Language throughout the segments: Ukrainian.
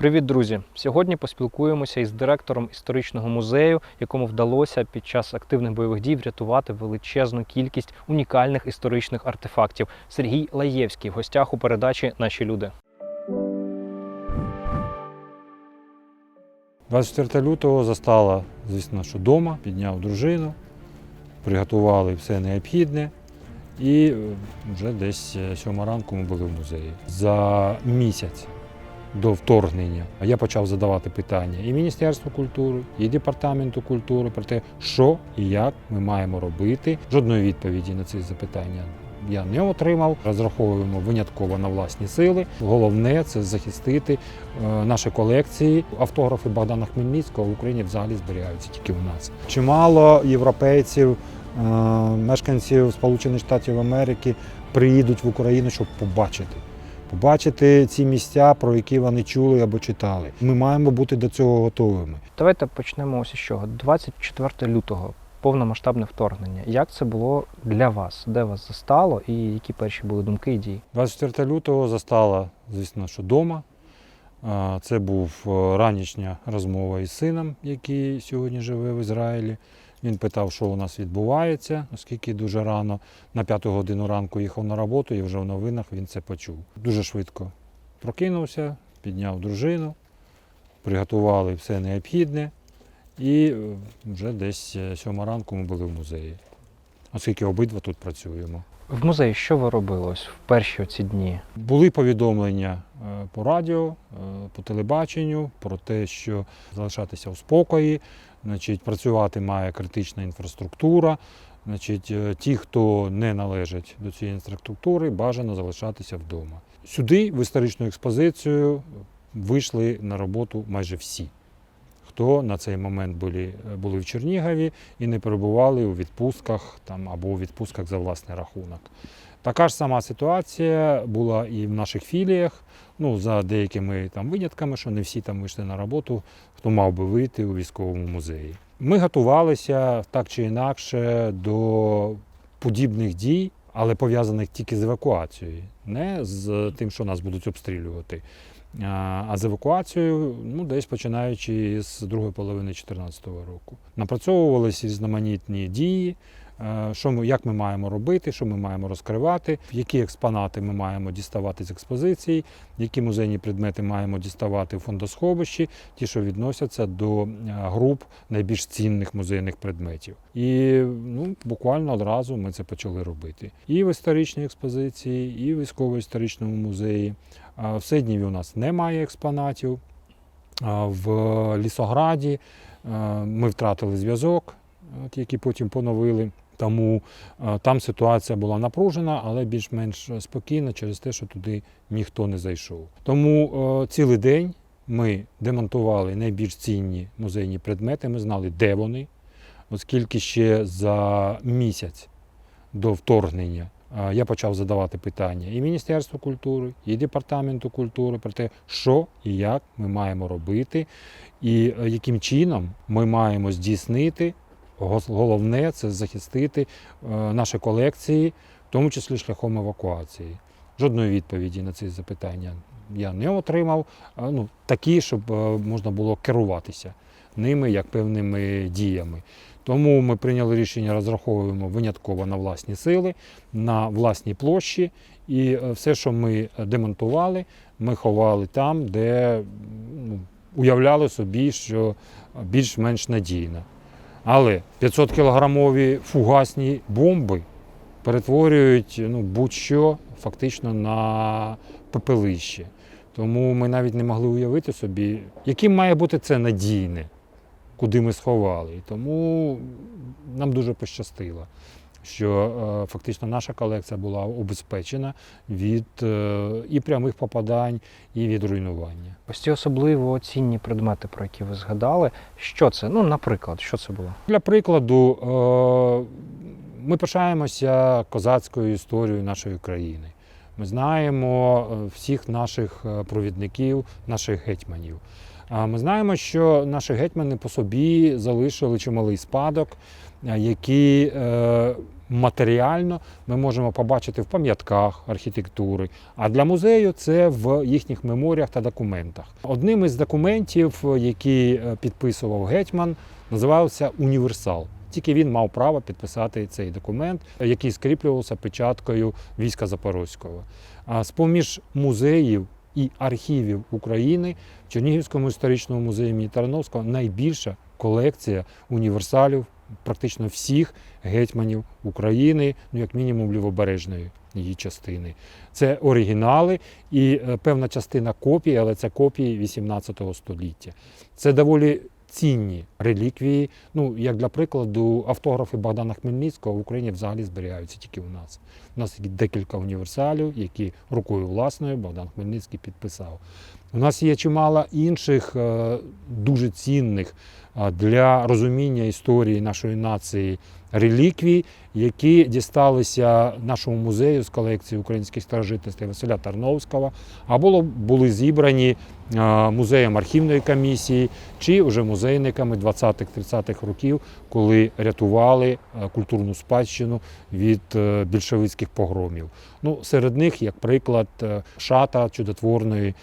Привіт, друзі! Сьогодні поспілкуємося із директором історичного музею, якому вдалося під час активних бойових дій врятувати величезну кількість унікальних історичних артефактів. Сергій Лаєвський в гостях у передачі Наші люди. 24 лютого застала, звісно, що вдома, підняв дружину, приготували все необхідне. І вже десь е, сьома ранку ми були в музеї. За місяць до вторгнення я почав задавати питання і Міністерству культури, і департаменту культури про те, що і як ми маємо робити. Жодної відповіді на ці запитання я не отримав. Розраховуємо винятково на власні сили. Головне це захистити е, наші колекції. Автографи Богдана Хмельницького в Україні взагалі зберігаються тільки у нас. Чимало європейців, е, мешканців Сполучених Штатів Америки приїдуть в Україну, щоб побачити. Побачити ці місця, про які вони чули або читали. Ми маємо бути до цього готовими. Давайте почнемо ось із чого. 24 лютого, повномасштабне вторгнення. Як це було для вас? Де вас застало і які перші були думки і дії? 24 лютого застала, звісно, що вдома. Це був е, ранішня розмова із сином, який сьогодні живе в Ізраїлі. Він питав, що у нас відбувається, оскільки дуже рано, на п'яту годину ранку їхав на роботу, і вже в новинах він це почув. Дуже швидко прокинувся, підняв дружину, приготували все необхідне, і е, вже десь е, сьома ранку ми були в музеї, оскільки обидва тут працюємо. В музеї що ви робили ось в перші ці дні? Були повідомлення е, по радіо, по телебаченню про те, що залишатися в спокої, значить, працювати має критична інфраструктура. Значить, е, ті, хто не належать до цієї інфраструктури, бажано залишатися вдома. Сюди, в історичну експозицію, вийшли на роботу майже всі, хто на цей момент були, були в Чернігові і не перебували у відпустках там, або у відпустках за власний рахунок. Така ж сама ситуація була і в наших філіях. Ну, за деякими там винятками, що не всі там вийшли на роботу, хто мав би вийти у військовому музеї. Ми готувалися так чи інакше до подібних дій, але пов'язаних тільки з евакуацією, не з тим, що нас будуть обстрілювати. А з евакуацією, ну, десь починаючи з другої половини 2014 року. Напрацьовувалися різноманітні дії, що ми, як ми маємо робити, що ми маємо розкривати, які експонати ми маємо діставати з експозиції, які музейні предмети маємо діставати в фондосховищі, ті, що відносяться до е, груп найбільш цінних музейних предметів. І ну, буквально одразу ми це почали робити. І в історичній експозиції, і в військово-історичному музеї. В Сидніві у нас немає експонатів. В Лісограді е, ми втратили зв'язок, який потім поновили. Тому е, там ситуація була напружена, але більш-менш спокійна через те, що туди ніхто не зайшов. Тому е, цілий день ми демонтували найбільш цінні музейні предмети. Ми знали, де вони, оскільки ще за місяць до вторгнення е, я почав задавати питання і Міністерству культури, і Департаменту культури про те, що і як ми маємо робити, і яким чином ми маємо здійснити. Головне це захистити е, наші колекції, в тому числі шляхом евакуації. Жодної відповіді на ці запитання я не отримав. Ну, такі, щоб е, можна було керуватися ними як певними діями. Тому ми прийняли рішення, розраховуємо винятково на власні сили, на власні площі. І е, все, що ми демонтували, ми ховали там, де ну, уявляли собі, що більш-менш надійно. Але 500 кілограмові фугасні бомби перетворюють ну, будь-що фактично на пепелище. Тому ми навіть не могли уявити собі, яким має бути це надійне, куди ми сховали. І тому нам дуже пощастило, що е, фактично наша колекція була обезпечена від е, і прямих попадань, і від руйнування. Ось ці особливо цінні предмети, про які ви згадали. Що це? Ну, наприклад, що це було? Для прикладу, е, ми пишаємося козацькою історією нашої країни. Ми знаємо всіх наших провідників, наших гетьманів. А Ми знаємо, що наші гетьмани по собі залишили чималий спадок, е, який е, матеріально ми можемо побачити в пам'ятках архітектури. А для музею це в їхніх меморіях та документах. Одним із документів, які е, підписував гетьман, називався Універсал. Тільки він мав право підписати цей документ, який скріплювався печаткою війська Запорозького. А з-поміж музеїв і архівів України в Чернігівському історичному музеї Тарановського найбільша колекція універсалів практично всіх гетьманів України, ну як мінімум лівобережної її частини. Це оригінали і е, певна частина копій, але це копії 18 століття. Це доволі цінні реліквії. Ну, як для прикладу, автографи Богдана Хмельницького в Україні взагалі зберігаються тільки у нас. У нас є декілька універсалів, які рукою власною Богдан Хмельницький підписав. У нас є чимало інших е, дуже цінних для розуміння історії нашої нації реліквій, які дісталися нашому музею з колекції українських старожитностей Василя Тарновського, або були зібрані е, музеєм архівної комісії чи вже музейниками 20-30-х років, коли рятували е, культурну спадщину від е, більшовицьких погромів. Ну, серед них, як приклад, шата чудотворної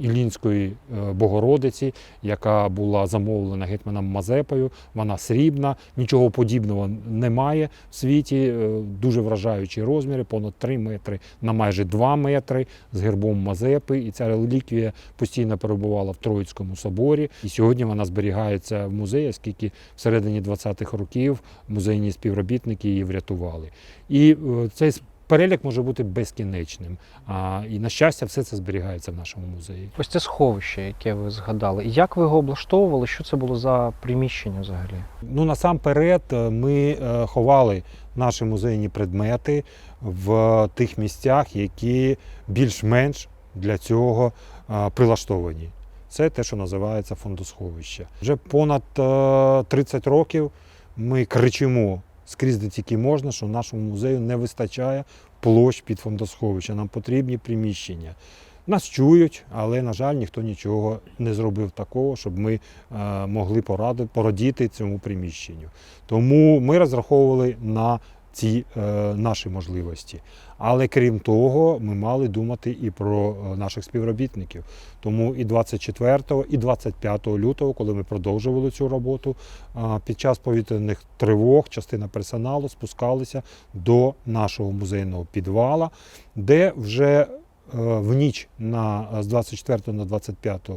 Іллінської е, Богородиці, яка була замовлена гетьманом Мазепою. Вона срібна, нічого подібного немає в світі. е, Дуже вражаючі розміри, понад 3 метри на майже 2 метри з гербом Мазепи. І ця реліквія постійно перебувала в Троїцькому соборі. І сьогодні вона зберігається в музеї, оскільки всередині 20-х років музейні співробітники її врятували. І е, цей перелік може бути безкінечним. А, і на щастя, все це зберігається в нашому музеї. Ось це сховище, яке ви згадали. Як ви його облаштовували? Що це було за приміщення взагалі? Ну насамперед, е, ми е, ховали наші музейні предмети в тих місцях, які більш-менш для цього е, прилаштовані. Це те, що називається фондосховище. Вже понад е, 30 років ми кричимо скрізь, де тільки можна, що нашому музею не вистачає площ під фондосховище. Нам потрібні приміщення. Нас чують, але, на жаль, ніхто нічого не зробив такого, щоб ми е, могли порадити, порадіти цьому приміщенню. Тому ми розраховували на ці е, наші можливості. Але крім того, ми мали думати і про е, наших співробітників. Тому і 24 і 25 лютого, коли ми продовжували цю роботу, е, під час повітряних тривог частина персоналу спускалися до нашого музейного підвала, де вже е, в ніч на, з 24 на 25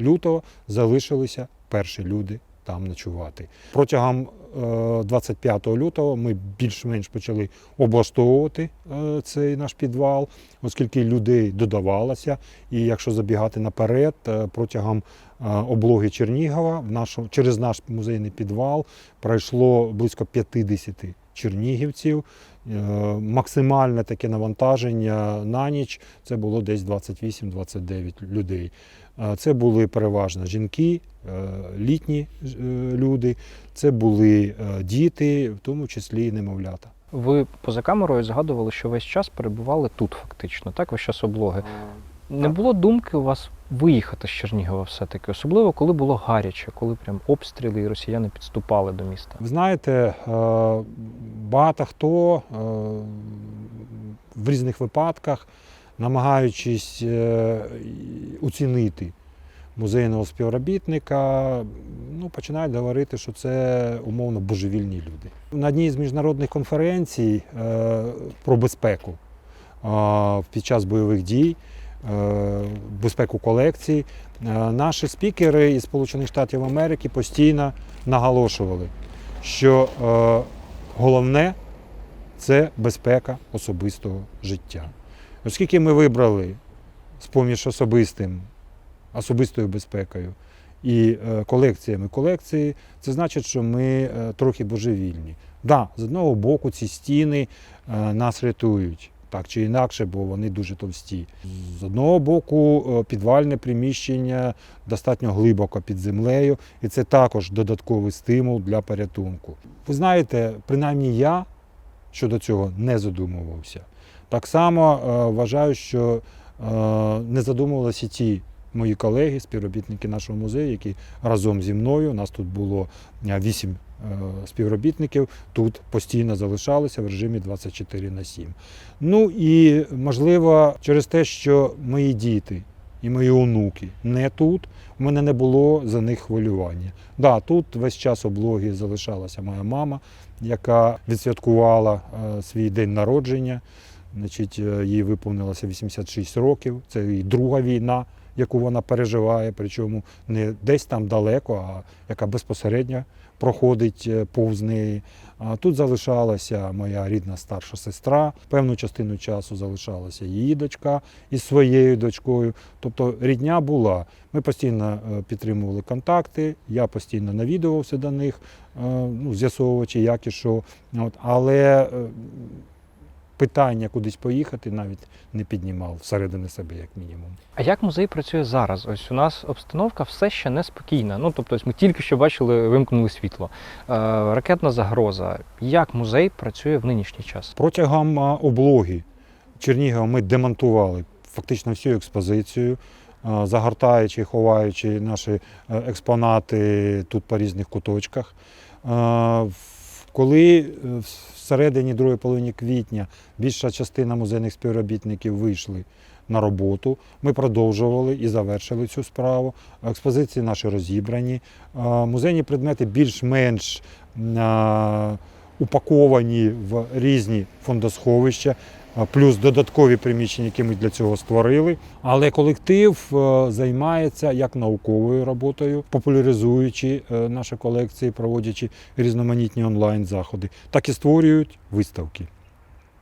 лютого залишилися перші люди там ночувати. Протягом е, 25 лютого ми більш-менш почали облаштовувати е, цей наш підвал, оскільки людей додавалося. І якщо забігати наперед, е, протягом е, облоги Чернігова через наш музейний підвал пройшло близько 50 чернігівців. Е, Максимальне таке навантаження на ніч це було десь 28-29 людей. Це були переважно жінки, е, літні е, люди, це були е, діти, в тому числі і немовлята. Ви поза камерою згадували, що весь час перебували тут, фактично, так, весь час облоги. Не було думки у вас виїхати з Чернігова все-таки, особливо коли було гаряче, коли прям обстріли і росіяни підступали до міста. Ви знаєте, багато хто в різних випадках, намагаючись е, оцінити музейного співробітника, ну, починають говорити, що це умовно божевільні люди. На одній з міжнародних конференцій е, про безпеку е, під час бойових дій, е, безпеку колекцій, е, наші спікери із Сполучених Штатів Америки постійно наголошували, що е, головне це безпека особистого життя. Оскільки ми вибрали з-поміж особистим, особистою безпекою і е, колекціями колекції, це значить, що ми е, трохи божевільні. Да, з одного боку, ці стіни е, нас рятують. Так чи інакше, бо вони дуже товсті. З одного боку, підвальне приміщення достатньо глибоко під землею, і це також додатковий стимул для порятунку. Ви знаєте, принаймні я щодо цього не задумувався. Так само е, вважаю, що е, не задумувалися ті мої колеги, співробітники нашого музею, які разом зі мною, у нас тут було е, вісім співробітників, тут постійно залишалися в режимі 24 на 7. Ну і можливо, через те, що мої діти і мої онуки не тут, у мене не було за них хвилювання. Да, тут весь час облоги залишалася моя мама, яка відсвяткувала свій день народження. Значить, е, їй виповнилося 86 років. Це її друга війна, яку вона переживає, причому не десь там далеко, а яка безпосередньо проходить е, повз неї. А тут залишалася моя рідна старша сестра. Певну частину часу залишалася її дочка із своєю дочкою. Тобто рідня була. Ми постійно е, підтримували контакти, я постійно навідувався до них, ну, з'ясовуючи, як і що. От, але питання кудись поїхати навіть не піднімав всередини себе, як мінімум. А як музей працює зараз? Ось у нас обстановка все ще неспокійна. Ну тобто, ось ми тільки що бачили, вимкнули світло. Е, ракетна загроза. Як музей працює в нинішній час? Протягом облоги Чернігова ми демонтували фактично всю експозицію, а, загортаючи, ховаючи наші е, експонати тут по різних куточках. Коли всередині в середині другої половини квітня більша частина музейних співробітників вийшли на роботу, ми продовжували і завершили цю справу. Експозиції наші розібрані. Музейні предмети більш-менш а, упаковані в різні фондосховища, плюс додаткові приміщення, які ми для цього створили. Але колектив е, займається як науковою роботою, популяризуючи е, наші колекції, проводячи різноманітні онлайн-заходи, так і створюють виставки.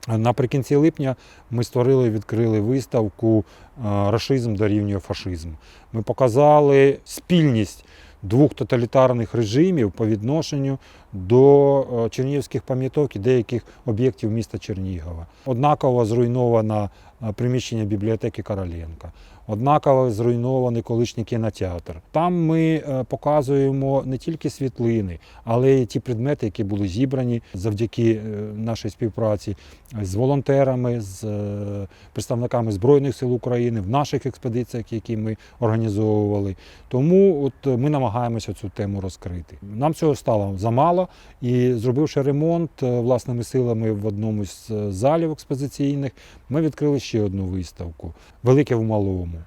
Наприкінці липня ми створили і відкрили виставку е, Рашизм дорівнює фашизм. Ми показали спільність двох тоталітарних режимів по відношенню до е, чернігівських пам'яток і деяких об'єктів міста Чернігова. Однаково зруйновано е, приміщення бібліотеки Короленка. Однаково зруйнований колишній кінотеатр. Там ми е, показуємо не тільки світлини, але й ті предмети, які були зібрані завдяки е, нашій співпраці з волонтерами, з е, представниками Збройних сил України в наших експедиціях, які ми організовували. Тому от ми намагаємося цю тему розкрити. Нам цього стало замало, і зробивши ремонт власними силами в одному з залів експозиційних, ми відкрили ще одну виставку Велике в малому,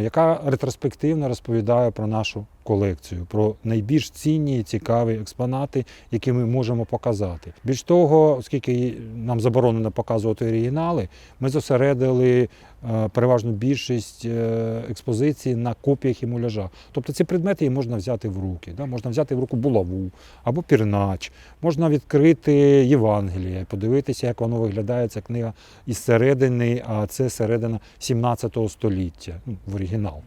яка ретроспективно розповідає про нашу колекцію, про найбільш цінні і цікаві експонати, які ми можемо показати. Більш того, оскільки нам заборонено показувати оригінали, ми зосередили е, переважну більшість е, експозицій на копіях і муляжах. Тобто ці предмети можна взяти в руки. Да? Можна взяти в руку булаву або пірнач, можна відкрити Євангеліє, подивитися, як воно виглядає, ця книга із середини, а це середина 17 століття ну, в оригінал.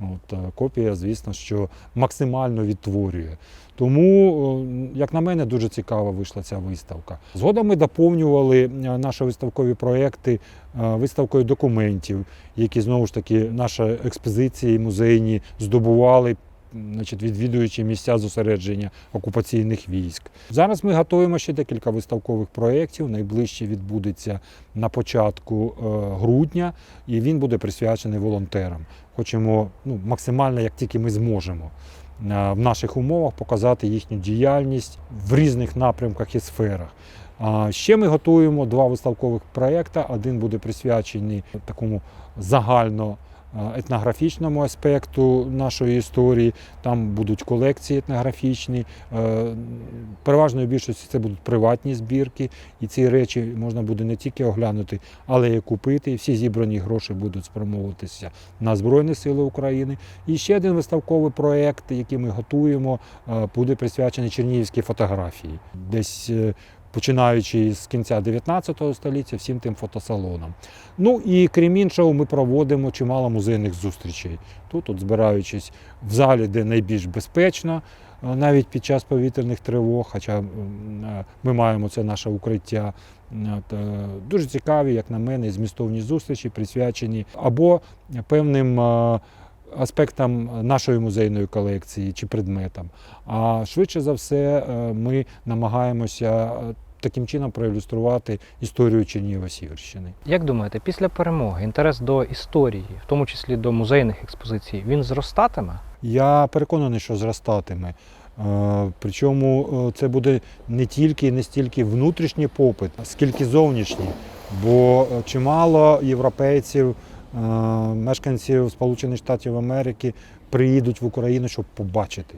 От, е, копія, звісно, що максимально відтворює. Тому, як на мене, дуже цікава вийшла ця виставка. Згодом ми доповнювали е, наші виставкові проекти е, виставкою документів, які знову ж таки наші експозиції музейні здобували. Значить, відвідуючи місця зосередження окупаційних військ. Зараз ми готуємо ще декілька виставкових проєктів. Найближче відбудеться на початку е, грудня, і він буде присвячений волонтерам. Хочемо ну, максимально, як тільки ми зможемо, е, в наших умовах показати їхню діяльність в різних напрямках і сферах. Ще ми готуємо два виставкових проєкти. Один буде присвячений такому загально етнографічному аспекту нашої історії. Там будуть колекції етнографічні. Е, Переважною більшістю це будуть приватні збірки, і ці речі можна буде не тільки оглянути, але й купити. І всі зібрані гроші будуть спрямовуватися на Збройні Сили України. І ще один виставковий проєкт, який ми готуємо, е, буде присвячений чернігівській фотографії. Десь е, починаючи з кінця 19 століття, всім тим фотосалонам. Ну і крім іншого, ми проводимо чимало музейних зустрічей. Тут, от, збираючись в залі, де найбільш безпечно, е, навіть під час повітряних тривог, хоча е, ми маємо це наше укриття. Е, Дуже цікаві, як на мене, змістовні зустрічі присвячені або певним аспектам нашої музейної колекції чи предметам. А швидше за все, е, ми намагаємося е, таким чином проілюструвати історію Чернігова-Сіверщини. Як думаєте, після перемоги інтерес до історії, в тому числі до музейних експозицій, він зростатиме? Я переконаний, що зростатиме. Е, Причому це буде не тільки і не стільки внутрішній попит, скільки зовнішній. Бо чимало європейців, мешканців Сполучених Штатів Америки приїдуть в Україну, щоб побачити.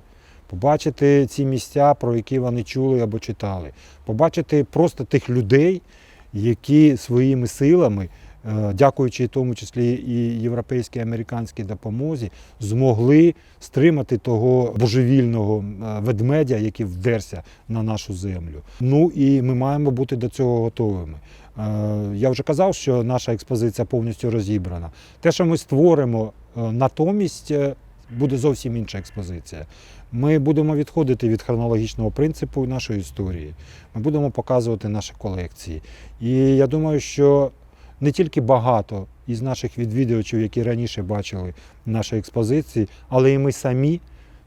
Побачити ці місця, про які вони чули або читали. Побачити просто тих людей, які своїми силами, е, дякуючи тому числі і європейській американській допомозі, змогли стримати того божевільного е, ведмедя, який вдерся на нашу землю. Ну і ми маємо бути до цього готовими. Е, Я вже казав, що наша експозиція повністю розібрана. Те, що ми створимо е, натомість, е, буде зовсім інша експозиція. Ми будемо відходити від хронологічного принципу нашої історії. Ми будемо показувати наші колекції. І я думаю, що не тільки багато із наших відвідувачів, які раніше бачили наші експозиції, але і ми самі,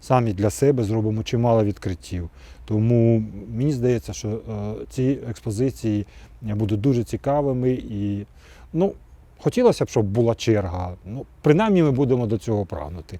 самі для себе зробимо чимало відкриттів. Тому мені здається, що е, ці експозиції будуть дуже цікавими і ну, хотілося б, щоб була черга. Ну, принаймні ми будемо до цього прагнути.